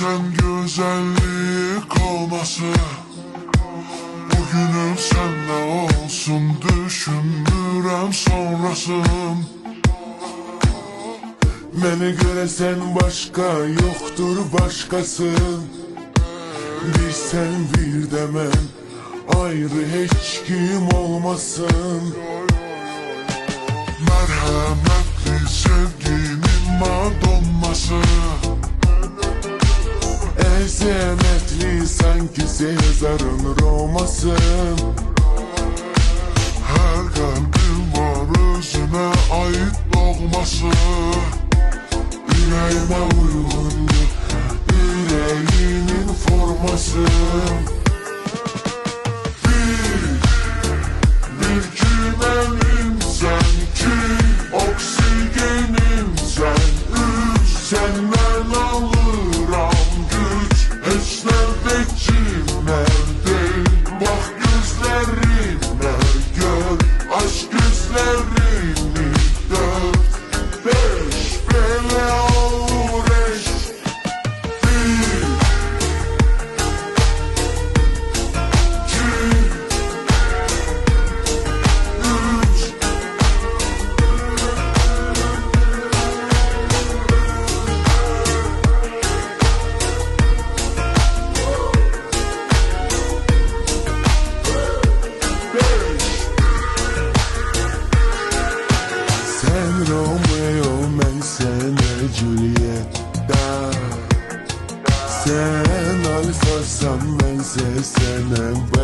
sen güzellik olması Bugünüm senle olsun düşünürüm sonrasın. Beni göre sen başka yoktur başkası. Bir sen bir de ben ayrı hiç kim olmasın. Merhametli sevginin madonnası. Senetli sanki Sezar'ın Roma'sı. Her kalbin var özüne ait dogması. Yüreğime uygundur yüreğimin forması. insanlar sevsenem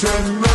Turn